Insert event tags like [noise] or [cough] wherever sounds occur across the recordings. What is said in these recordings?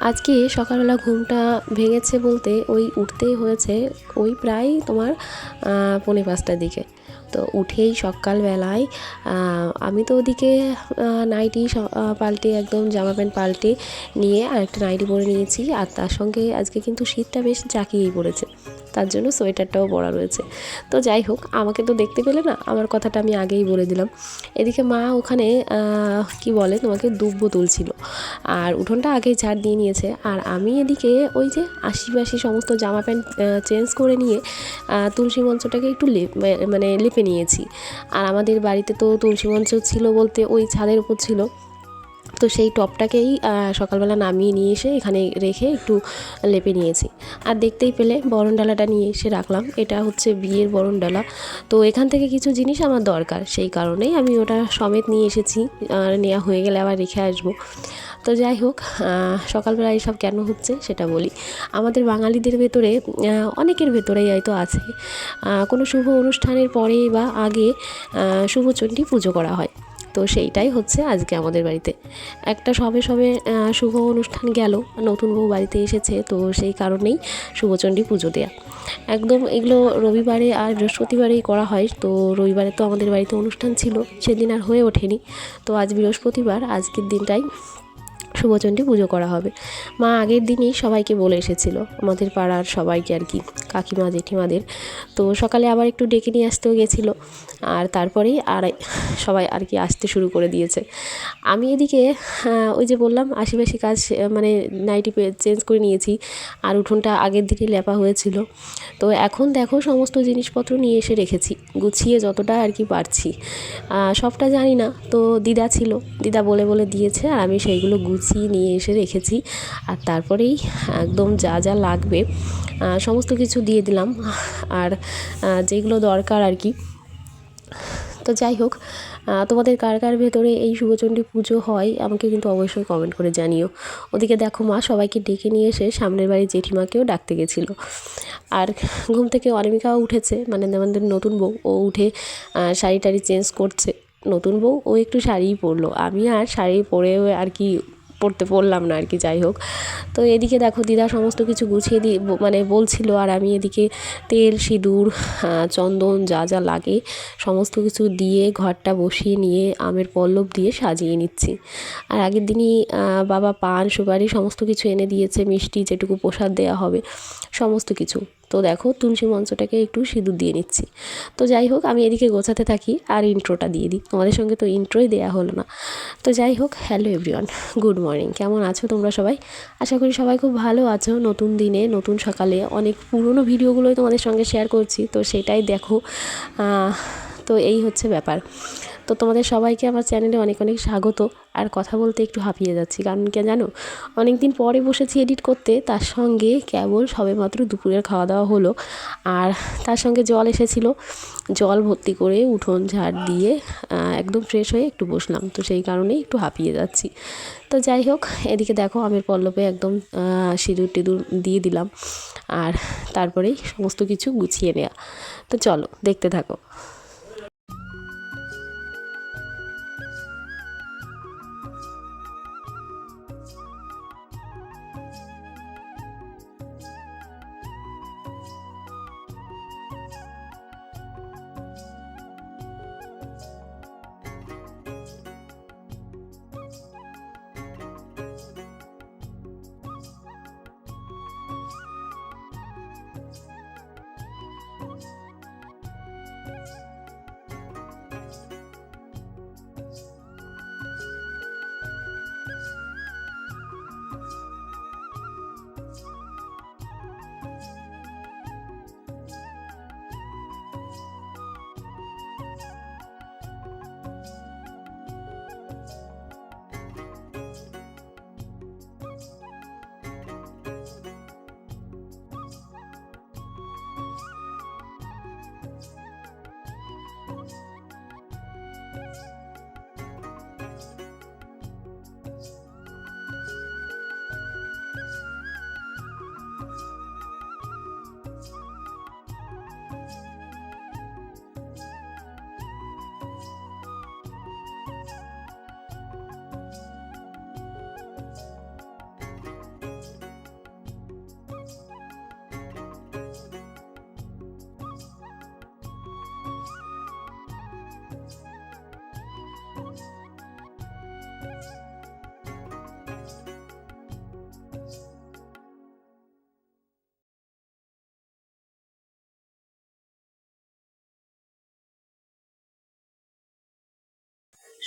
আজকে সকালবেলা ঘুমটা ভেঙেছে বলতে ওই উঠতেই হয়েছে ওই প্রায় তোমার পনে পাঁচটার দিকে। তো উঠেই সকালবেলায় আমি তো ওদিকে নাইটি পাল্টে একদম জামা প্যান্ট পাল্টে নিয়ে আরেকটা নাইটি পরে নিয়েছি আর তার সঙ্গে আজকে কিন্তু শীতটা বেশ জাঁকিয়েই পড়েছে। তার জন্য সোয়েটারটাও পরা রয়েছে। তো যাই হোক, আমাকে তো দেখতে পেলে না, আমার কথাটা আমি আগেই বলে দিলাম। এদিকে মা ওখানে কি বলে তোমাকে, দুব্ব তুলছিল। আর উঠোনটা আগেই ঝাড় দিয়ে নিয়েছে। আর আমি এদিকে ওই যে আশিপাশি সমস্ত জামা প্যান্ট চেঞ্জ করে নিয়ে তুলসী মঞ্চটাকে একটু মানে লেপে নিয়েছি। আর আমাদের বাড়িতে তো তুলসী মঞ্চ ছিল বলতে ওই ছাদের উপর ছিল। তো সেই টপটাকেই সকালবেলা নামিয়ে নিয়ে এসে এখানে রেখে একটু লেপে নিয়েছি। আর দেখতেই পেলে বরণ ডালাটা নিয়ে এসে রাখলাম। এটা হচ্ছে বিয়ের বরণ ডালা। তো এখান থেকে কিছু জিনিস আমার দরকার। সেই কারণেই আমি ওটা সমেত নিয়ে এসেছি। আর নেওয়া হয়ে গেলে আবার রেখে আসব। তো যাই হোক সকালবেলা এসব কেন হচ্ছে সেটা বলি। আমাদের বাঙালিদের ভেতরে অনেকের ভেতরেই হয়তো আছে। কোনো শুভ অনুষ্ঠানের পরে বা আগে শুভচণ্ডী পুজো করা হয়। তো সেইটাই হচ্ছে আজকে আমাদের বাড়িতে। একটা সবে সবে শুভ অনুষ্ঠান গেল, নতুন বউ বাড়িতে এসেছে, তো সেই কারণেই শুভচণ্ডী পুজো দেয়া। একদম এগুলো রবিবারে আর বৃহস্পতিবারেই করা হয়, তো রবিবারে তো আমাদের বাড়িতে অনুষ্ঠান ছিল, সেদিন আর হয়ে ওঠেনি। তো আজ বৃহস্পতিবার, আজকের দিনটাই শুভচণ্ডী পুজো করা হবে। মা আগের দিনই সবাইকে বলে এসেছিল, আমাদের পাড়ার সবাইকে আর কি, কাকিমা, জেঠিমাদের। তো সকালে আবার একটু ডেকে নিয়ে আসতেও গেছিল। আর তারপরেই আর সবাই আর কি আসতে শুরু করে দিয়েছে। আমি এদিকে ওই যে বললাম, আশিপাশি কাজ মানে নাইটি চেঞ্জ করে নিয়েছি। আর উঠোনটা আগের দিনই লেপা হয়েছিল। তো এখন দেখো সমস্ত জিনিসপত্র নিয়ে এসে রেখেছি, গুছিয়ে যতটা আর কি পারছি। সবটা জানি না, তো দিদা ছিল, দিদা বলে বলে দিয়েছে, আর আমি সেইগুলো গুছিয়ে নিয়ে এসে রেখেছি। আর তারপরেই একদম যা যা লাগবে সমস্ত কিছু দিয়ে দিলাম। আর যেগুলো দরকার আর কি। তো যাই হোক তোমাদের কার কার ভেতরে এই শুভচণ্ডী পুজো হয়, আমাকে কিন্তু অবশ্যই কমেন্ট করে জানিও। ওদিকে দেখো মা, সবাইকে ডেকে নিয়ে এসে সামনের বাড়ির জেঠিমাকেও ডাকতে গেছিল। আর ঘুম থেকে অনামিকাও উঠেছে মানে আমাদের নতুন বউ। ও উঠে শাড়ি টাড়ি চেঞ্জ করছে। নতুন বউ, ও একটু শাড়িই পরলো। আমি আর শাড়ি পরেও আর কি পড়তে পড়লাম না আর কি, যাই হোক। তো এদিকে দেখো দিদা সমস্ত কিছু গুছিয়ে ব- মানে বলছিল আর আমি এদিকে তেল, সিঁদুর চন্দন যা যা লাগে সমস্ত কিছু দিয়ে ঘরটা বসিয়ে নিয়ে আমের পল্লব দিয়ে সাজিয়ে নিচ্ছি। আর আগের দিনই বাবা পান, সুপারি সমস্ত কিছু এনে দিয়েছে, মিষ্টি যেটুকু প্রসাদ দেওয়া হবে সমস্ত কিছু। তো দেখো তুলসী মঞ্চটাকে একটু সিঁদুর দিয়ে নিচ্ছি। তো যাই হোক, আমি এদিকে গোছাতে থাকি আর ইন্ট্রোটা দিয়ে দিই। তোমাদের সঙ্গে তো ইন্ট্রোই দেওয়া হলো না। তো যাই হোক হ্যালো এভরিওয়ান গুড মর্নিং কেমন আছো তোমরা সবাই? আশা করি সবাই খুব ভালো আছো। নতুন দিনে, নতুন সকালে অনেক পুরনো ভিডিওগুলোই তোমাদের সঙ্গে শেয়ার করছি। তো সেটাই দেখো তো এই হচ্ছে ব্যাপার। তো তোমাদের সবাইকে আমার চ্যানেলে অনেক অনেক স্বাগত। আর কথা বলতে একটু হাঁপিয়ে যাচ্ছি। কারণ কে জানো অনেক দিন পরে বসেছি এডিট করতে। তার সঙ্গে কেবল সবেমাত্র দুপুরের খাওয়া দাওয়া হলো। আর তার সঙ্গে জল এসেছিল। জল ভর্তি করে উঠোন ঝাড় দিয়ে একদম ফ্রেশ হয়ে একটু বসলাম। তো সেই কারণেই একটু হাঁপিয়ে যাচ্ছি। তো যাই হোক, এদিকে দেখো আমের পল্লবে একদম সিঁদুর টিঁদুর দিয়ে দিলাম। আর তারপরেই সমস্ত কিছু গুছিয়ে নেওয়া তো চলো, দেখতে থাকো।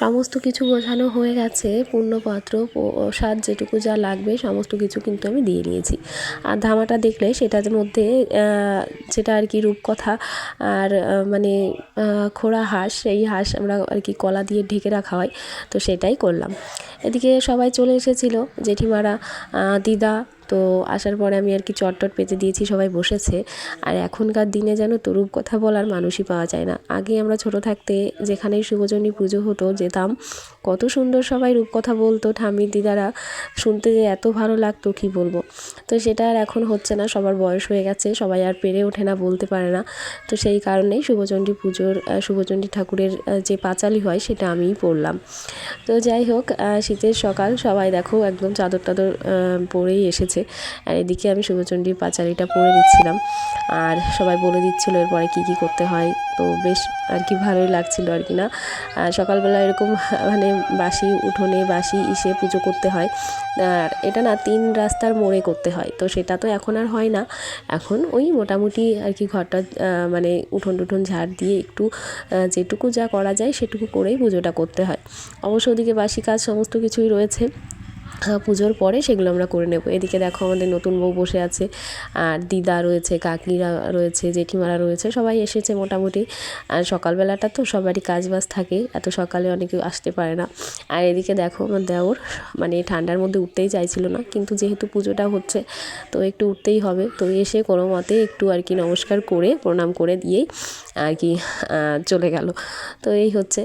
সমস্ত কিছু বোঝানো হয়ে গেছে, পূর্ণপাত্র প্রসাদ যেটুকু যা লাগবে সমস্ত কিছু কিন্তু আমি দিয়ে নিয়েছি। আর ধামাটা দেখলে সেটার মধ্যে যেটা আর কি রূপকথা আর মানে খোড়া হাঁস, সেই হাঁস আমরা আর কি কলা দিয়ে ঢেকে রাখা হয়, তো সেটাই করলাম। এদিকে সবাই চলে এসেছিল, জেঠিমারা দিদা তো আসার পরে আমি আর কি চটটট পেতে দিয়েছি, সবাই বসেছে। আর এখনকার দিনে যেন তো রূপকথা বলার মানুষই পাওয়া যায় না। আগে আমরা ছোট থাকতে যেখানেই শুভজনী পুজো হতো, যেতাম, কত সুন্দর সবাই রূপকথা বলতো, ঠাম্মির দিদারা শুনতে যে এত ভালো লাগতো, কী বলব? তো সেটা আর এখন হচ্ছে না, সবার বয়স হয়ে গেছে, সবাই আর পেরে ওঠে না, বলতে পারে না। তো সেই কারণেই শুভচণ্ডী পুজোর শুভচণ্ডী ঠাকুরের যে পাঁচালি হয়, সেটা আমিই পড়লাম। তো যাই হোক শীতের সকাল, সবাই দেখো একদম চাদর টাদর পরেই এসেছে। আর এদিকে আমি শুভচণ্ডীর পাঁচালিটা পরে দিচ্ছিলাম আর সবাই বলে দিচ্ছিল এরপরে কী কী করতে হয়। তো বেশ আর কি ভালোই লাগছিল আর কি না। সকালবেলা এরকম [laughs] মানে বাসি উঠোনে বাসি ইসে পুজো করতে হয়। আর এটা না তিন রাস্তার মোড়ে করতে হয়। তো সেটা তো এখন আর হয় না। এখন ওই মোটামুটি আর কি ঘরটা মানে উঠোন টুঠোন ঝাড় দিয়ে একটু যেটুকু যা করা যায় সেটুকু করেই পুজোটা করতে হয়। অবশ্য ওদিকে বাসি কাজ সমস্ত কিছুই রয়েছে পুজোর পরে সেগুলো আমরা করে নেব। এদিকে দেখো আমাদের নতুন বউ বসে আছে, আর দিদা রয়েছে, কাকিরা রয়েছে, জেঠিমারা রয়েছে, সবাই এসেছে মোটামুটি। আর সকালবেলাটা তো সবারই কাজ বাজ থাকে, এত সকালে অনেকে আসতে পারে না। আর এদিকে দেখো আমার দেওর মানে ঠান্ডার মধ্যে উঠতেই চাইছিল না, কিন্তু যেহেতু পুজোটা হচ্ছে, তো একটু উঠতেই হবে। তো এসে কোনো মতে একটু আর কি নমস্কার করে, প্রণাম করে দিয়েই আর কি চলে গেল। তো এই হচ্ছে।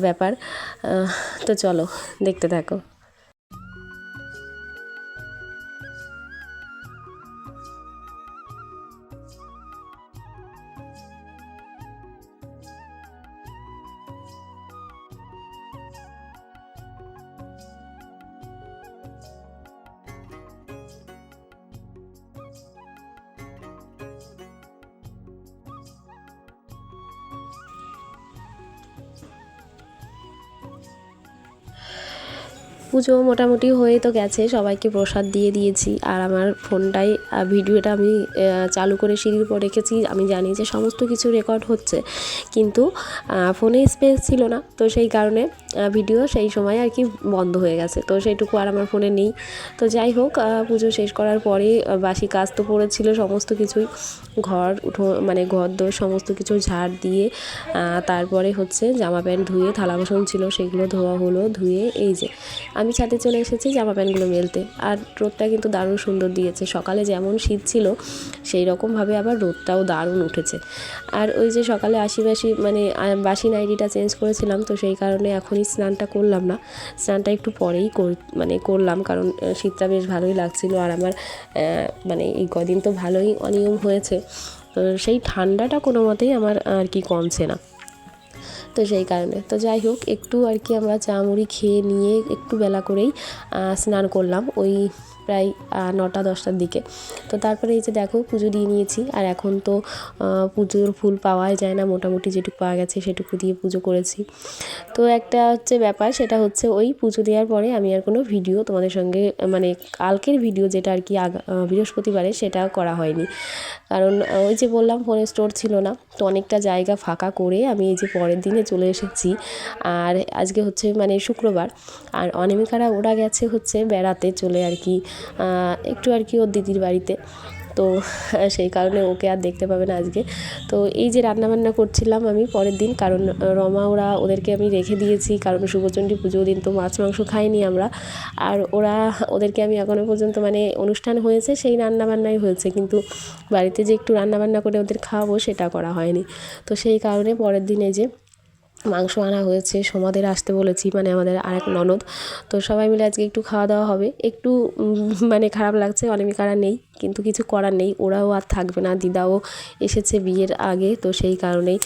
ব্যাপার। তো চলো দেখতে থাকো। পুজো মোটামুটি হয়ে তো গেছে, সবাইকে প্রসাদ দিয়ে দিয়েছি। আর আমার ফোনটাই ভিডিওটা আমি চালু করে সিঁড়ির পর রেখেছি। আমি জানি যে সমস্ত কিছু রেকর্ড হচ্ছে, কিন্তু ফোনে স্পেস ছিল না। তো সেই কারণে ভিডিও সেই সময় আর কি বন্ধ হয়ে গেছে। তো সেইটুকু আর আমার ফোনে নেই। তো যাই হোক পুজো শেষ করার পরে বাসি কাজ তো পড়েছিল সমস্ত কিছুই। ঘর উঠো মানে ঘর দোর সমস্ত কিছু ঝাড় দিয়ে তারপরে হচ্ছে জামা প্যান্ট ধুয়ে থালা বাসন ছিল, সেগুলো ধোয়া হলো, ধুয়ে এই যে আমি ছাদে চলে এসেছি জামা প্যান্টগুলো মেলতে। আর রোদটা কিন্তু দারুণ সুন্দর দিয়েছে। সকালে যেমন শীত ছিল সেই রকমভাবে আবার রোদটাও দারুণ উঠেছে। আর ওই যে সকালে আশি বাসি মানে বাসি নাইডিটা চেঞ্জ করেছিলাম, তো সেই কারণে এখনই স্নানটা করলাম না। স্নানটা একটু পরেই কর মানে করলাম, কারণ শীতটা বেশ ভালোই লাগছিল। আর আমার মানে এই কদিন তো ভালোই অনিয়ম হয়েছে। তো সেই ঠান্ডাটা কোনো মতেই আমার আর কি কমছে না। তো সেই কারণে। তো যাই হোক, একটু আর কি আমরা চা মুড়ি খেয়ে নিয়ে একটু বেলা করেই স্নান করলাম ওই প্রায় নটা দশটার দিকে। তো তারপরে এই যে দেখো পুজো দিয়ে নিয়েছি, আর এখন তো পুজোর ফুল পাওয়াই যায় না। মোটামুটি যেটুকু পাওয়া গেছে সেটুকু দিয়ে পুজো করেছি। তো একটা হচ্ছে ব্যাপার, সেটা হচ্ছে ওই পুজো দেওয়ার পরে আমি আর কোনো ভিডিও তোমাদের সঙ্গে মানে কালকের ভিডিও যেটা আর কি বৃহস্পতিবারে সেটা করা হয়নি। কারণ ওই যে বললাম ফোনে স্টোর ছিল না, তো অনেকটা জায়গা ফাঁকা করে আমি এই যে পরের দিনে চলে এসেছি। আর আজকে হচ্ছে মানে শুক্রবার, আর অনেমিকারা ওরা গেছে হচ্ছে বেড়াতে চলে আর কি একটু আর কি ওর দিদির বাড়িতে। তো সেই কারণে ওকে আর দেখতে পাবে না আজকে। তো এই যে রান্নাবান্না করছিলাম আমি পরের দিন, কারণ রমা ওরা ওদেরকে আমি রেখে দিয়েছি, কারণ শুভচণ্ডী পুজো দিন তো মাছ, মাংস খাইনি আমরা। আর ওরা ওদেরকে আমি এখনও পর্যন্ত মানে অনুষ্ঠান হয়েছে, সেই রান্নাবান্নাই হয়েছে। কিন্তু বাড়িতে যে একটু রান্নাবান্না করে ওদের খাওয়াবো সেটা করা হয়নি। তো সেই কারণে পরের দিনে যে মাংস আনা হয়েছে, সোমাদের আসতে বলেছি মানে আমাদের আরেক ননদ। তো সবাই মিলে আজকে একটু খাওয়া দাওয়া হবে। একটু মানে খারাপ লাগছে, অনেমিকারা নেই। কিন্তু কিছু করার নেই। ওরাও আর থাকবে না। দিদাও এসেছে বিয়ের আগে, তো সেই কারণেই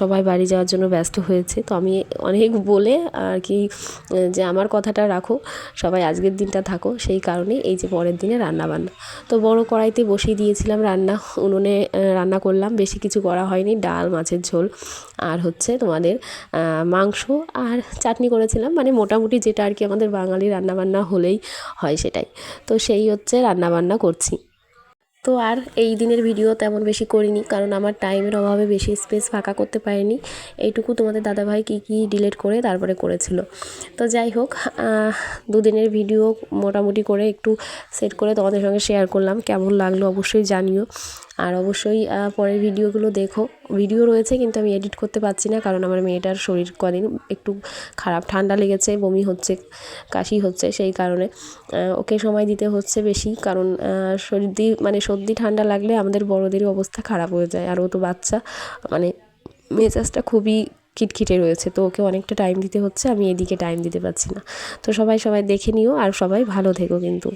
সবাই বাড়ি যাওয়ার জন্য ব্যস্ত হয়েছে। তো আমি অনেক বলে আর কি, যে আমার কথাটা রাখো, সবাই আজকের দিনটা থাকো। সেই কারণেই এই যে পরের দিনে রান্না বান্না তো বড় কড়াইতে বসিয়ে দিয়েছিলাম রান্না, উনুনে রান্না করলাম। বেশি কিছু করা হয়নি, ডাল, মাছের ঝোল আর হচ্ছে তোমাদের মাংস আর চাটনি করেছিলাম। মানে মোটামুটি যেটা আর কি আমাদের বাঙালি রান্নাবান্না হলেই হয় সেটাই। তো সেই হচ্ছে রান্নাবান্না করছি। তো আর এই দিনের ভিডিও তেমন বেশি করিনি, কারণ আমার টাইমের অভাবে বেশি স্পেস ফাঁকা করতে পারিনি। এইটুকু তোমাদের দাদাভাই কী কী ডিলেট করে তারপরে করেছিল। তো যাই হোক দুদিনের ভিডিও মোটামুটি করে একটু সেট করে তোমাদের সঙ্গে শেয়ার করলাম। কেমন লাগল অবশ্যই জানিও। আর অবশ্যই পরের ভিডিওগুলো দেখো। ভিডিও রয়েছে কিন্তু আমি এডিট করতে পারছি না কারণ আমার মেয়েটার শরীর কদিন একটু খারাপ, ঠান্ডা লেগেছে, বমি হচ্ছে, কাশি হচ্ছে সেই কারণে ওকে সময় দিতে হচ্ছে বেশি কারণ সর্দি মানে সর্দি ঠান্ডা লাগলে আমাদের বড়োদেরই অবস্থা খারাপ হয়ে যায়। আর ও তো বাচ্চা মানে মেজাজটা খুবই খিটখিটে রয়েছে, তো ওকে অনেকটা টাইম দিতে হচ্ছে, আমি এদিকে টাইম দিতে পারছি না। তো সবাই সবাই দেখে নিও আর সবাই ভালো থেকো কিন্তু।